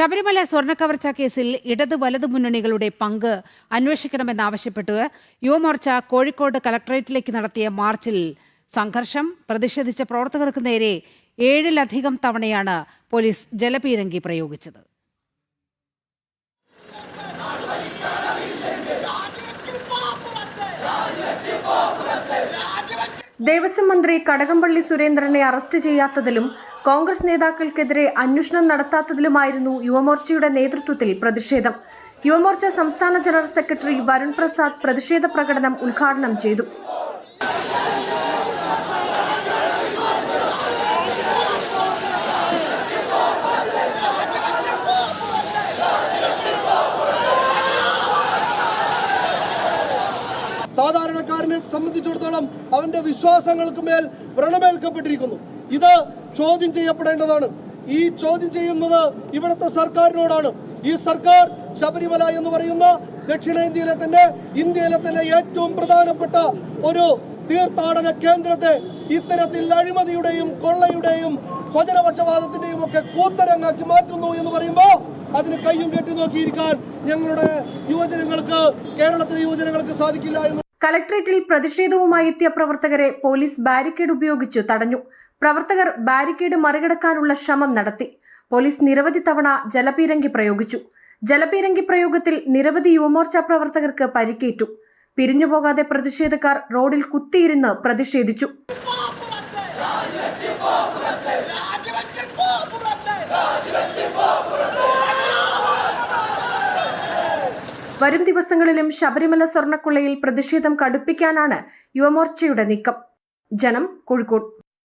ശബരിമല സ്വർണക്കവർച്ച കേസിൽ ഇടത് വലതു മുന്നണികളുടെ പങ്ക് അന്വേഷിക്കണമെന്നാവശ്യപ്പെട്ട്. യുവമോർച്ച കോഴിക്കോട് കലക്ടറേറ്റിലേക്ക് നടത്തിയ മാർച്ചിൽ സംഘർഷം പ്രതിഷേധിച്ച പ്രവർത്തകർക്ക് നേരെ ഏഴിലധികം തവണയാണ് പോലീസ് ജലപീരങ്കി പ്രയോഗിച്ചത്. ദേവസ്വം മന്ത്രി കടകംപള്ളി സുരേന്ദ്രനെ അറസ്റ്റ് ചെയ്യാത്തതിലും കോൺഗ്രസ് നേതാക്കൾക്കെതിരെ അന്വേഷണം നടത്താത്തതിലുമായിരുന്നു യുവമോർച്ചയുടെ നേതൃത്വത്തിൽ പ്രതിഷേധം. യുവമോർച്ച സംസ്ഥാന ജനറൽ സെക്രട്ടറി വരുൺ പ്രസാദ് പ്രതിഷേധ പ്രകടനം ഉദ്ഘാടനം ചെയ്തു. സാധാരണക്കാരനെ സംബന്ധിച്ചിടത്തോളം അവന്റെ വിശ്വാസങ്ങൾക്ക് മേൽ വ്രണമേൽക്കപ്പെട്ടിരിക്കുന്നു. ഇത് ചോദ്യം ചെയ്യപ്പെടേണ്ടതാണ്. ഈ ചോദ്യം ചെയ്യുന്നത് ഇവിടുത്തെ സർക്കാരിനോടാണ്. ഈ സർക്കാർ ശബരിമല എന്ന് പറയുന്ന ദക്ഷിണേന്ത്യയിലെ തന്നെ ഇന്ത്യയിലെ തന്നെ ഏറ്റവും പ്രധാനപ്പെട്ട ഒരു തീർത്ഥാടന കേന്ദ്രത്തെ ഇത്തരത്തിൽ അഴിമതിയുടെയും കൊള്ളയുടെയും സ്വജനപക്ഷപാതത്തിന്റെയും ഒക്കെ കൂത്തരങ്ങാക്കി മാറ്റുന്നു എന്ന് പറയുമ്പോൾ അതിന് കയ്യും കെട്ടി നോക്കിയിരിക്കാൻ ഞങ്ങളുടെ യുവജനങ്ങൾക്ക് കേരളത്തിലെ യുവജനങ്ങൾക്ക് സാധിക്കില്ല എന്ന് കലക്ട്രേറ്റിൽ പ്രതിഷേധവുമായി എത്തിയ പ്രവർത്തകരെ പോലീസ് ബാരിക്കേഡ് ഉപയോഗിച്ച് തടഞ്ഞു. പ്രവർത്തകർ ബാരിക്കേഡ് മറികടക്കാനുള്ള ശ്രമം നടത്തി. പോലീസ് നിരവധി തവണ ജലപീരങ്കി പ്രയോഗിച്ചു. ജലപീരങ്കി പ്രയോഗത്തിൽ നിരവധി യുവമോർച്ച പ്രവർത്തകർക്ക് പരിക്കേറ്റു. പിരിഞ്ഞുപോകാതെ പ്രതിഷേധക്കാർ റോഡിൽ കുത്തിയിരുന്ന് പ്രതിഷേധിച്ചു. വരും ദിവസങ്ങളിലും ശബരിമല സ്വർണക്കുള്ളയിൽ പ്രതിഷേധം കടുപ്പിക്കാനാണ് യുവമോർച്ചയുടെ നീക്കം. ജനം കോഴിക്കോട്